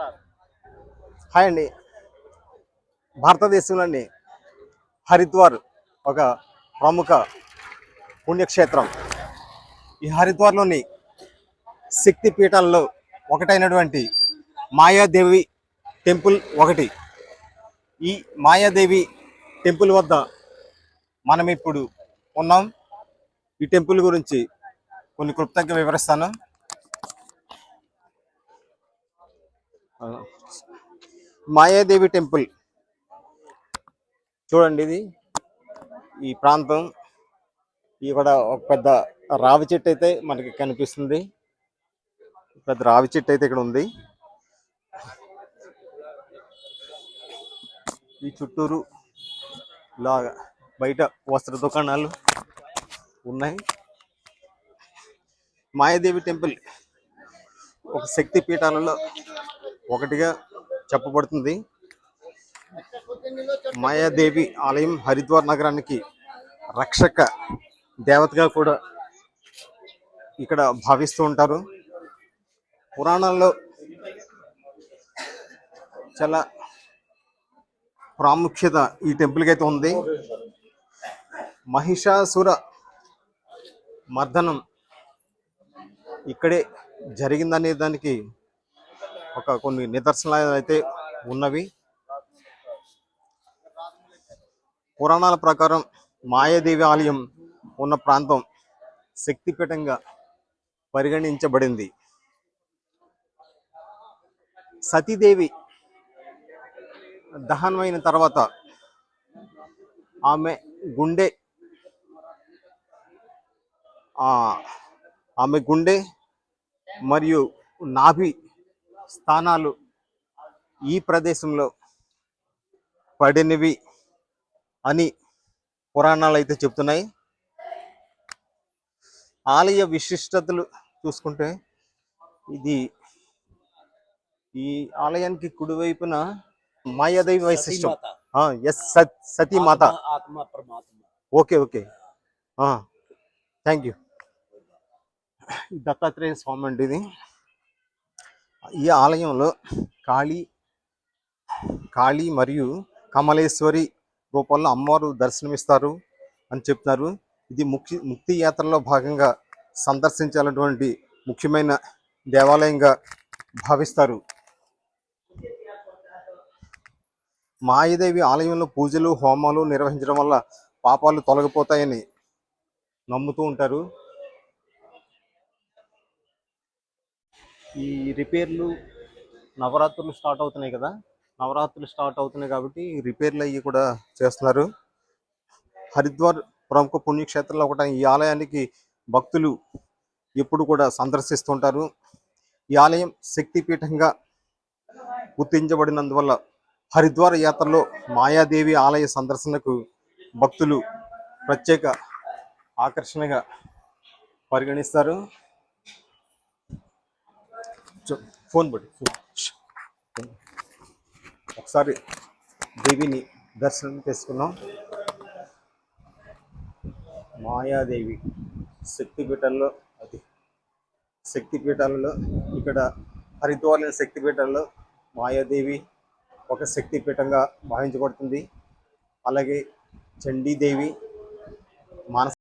Hi అండి. భారతదేశంలోని హరిద్వార్ ఒక ప్రముఖ పుణ్యక్షేత్రం. ఈ హరిద్వార్లోని శక్తి పీఠాల్లో ఒకటైనటువంటి మాయాదేవి టెంపుల్ ఒకటి. ఈ మాయాదేవి టెంపుల్ వద్ద మనం ఇప్పుడు ఉన్నాం. ఈ టెంపుల్ గురించి కొన్ని క్లుప్తంగా వివరిస్తాను. మాయాదేవి టెంపుల్. చూడండి ఇది. ఈ ప్రాంతం. ఇక్కడ ఒక పెద్ద రావి చెట్టు అయితే మనకి కనిపిస్తుంది. పెద్ద రావి చెట్టు అయితే ఇక్కడ ఉంది. ఈ చుట్టూరు లాగా బయట వస్త్ర దుకాణాలు ఉన్నాయి. మాయాదేవి టెంపుల్ ఒక శక్తి పీఠాలలో ఒకటిగా చెప్పబడుతుంది. మాయాదేవి ఆలయం హరిద్వార్ నగరానికి రక్షక దేవతగా కూడా ఇక్కడ భావిస్తూ ఉంటారు. పురాణాల్లో చాలా ప్రాముఖ్యత ఈ టెంపుల్కి అయితే ఉంది. మహిషాసుర మర్దనం ఇక్కడే జరిగిందనే దానికి ఒక కొన్ని నిదర్శనాలు అయితే ఉన్నవి. పురాణాల ప్రకారం మాయాదేవి ఆలయం ఉన్న ప్రాంతం శక్తిపీఠంగా పరిగణించబడింది. సతీదేవి దహనమైన తర్వాత ఆమె గుండె ఆమె గుండె మరియు నాభి స్థానాలు ఈ ప్రదేశంలో పడినవి అని పురాణాలు అయితే చెప్తున్నాయి ఆలయ విశిష్టతలు చూసుకుంటే ఇది ఈ ఆలయానికి కుడివైపున Mayadevi వైశిష్టం. Yes Sati Mata okay okay. Thank you Dattatreya Swami అండి ఇది. ఈ ఆలయంలో కాళీ కాళీ మరియు కమలేశ్వరి రూపంలో అమ్మవారు దర్శనమిస్తారు అని చెప్తున్నారు. ఇది ముక్తి ముక్తి యాత్రలో భాగంగా సందర్శించాలన్నటువంటి ముఖ్యమైన దేవాలయంగా భావిస్తారు. మాయదేవి ఆలయంలో పూజలు హోమాలు నిర్వహించడం వల్ల పాపాలు తొలగిపోతాయని నమ్ముతూ ఉంటారు. ఈ రిపేర్లు నవరాత్రులు స్టార్ట్ అవుతున్నాయి కదా? నవరాత్రులు స్టార్ట్ అవుతున్నాయి కాబట్టి రిపేర్లు అవి కూడా చేస్తున్నారు. హరిద్వార్ ప్రముఖ పుణ్యక్షేత్రంలో ఒకటి ఈ ఆలయానికి భక్తులు ఎప్పుడు కూడా సందర్శిస్తుంటారు. ఈ ఆలయం శక్తిపీఠంగా గుర్తించబడినందువల్ల హరిద్వార్ యాత్రలో మాయాదేవి ఆలయ సందర్శనకు భక్తులు ప్రత్యేక ఆకర్షణగా పరిగణిస్తారు. ఫోన్ బట్టి ఒకసారి దేవిని దర్శనం చేసుకున్నాం మాయాదేవి శక్తిపీఠాల్లో అది శక్తిపీఠాలలో ఇక్కడ హరిద్వార్లోని శక్తిపీఠాల్లో మాయాదేవి ఒక శక్తిపీఠంగా భావించబడుతుంది. అలాగే చండీదేవి మానస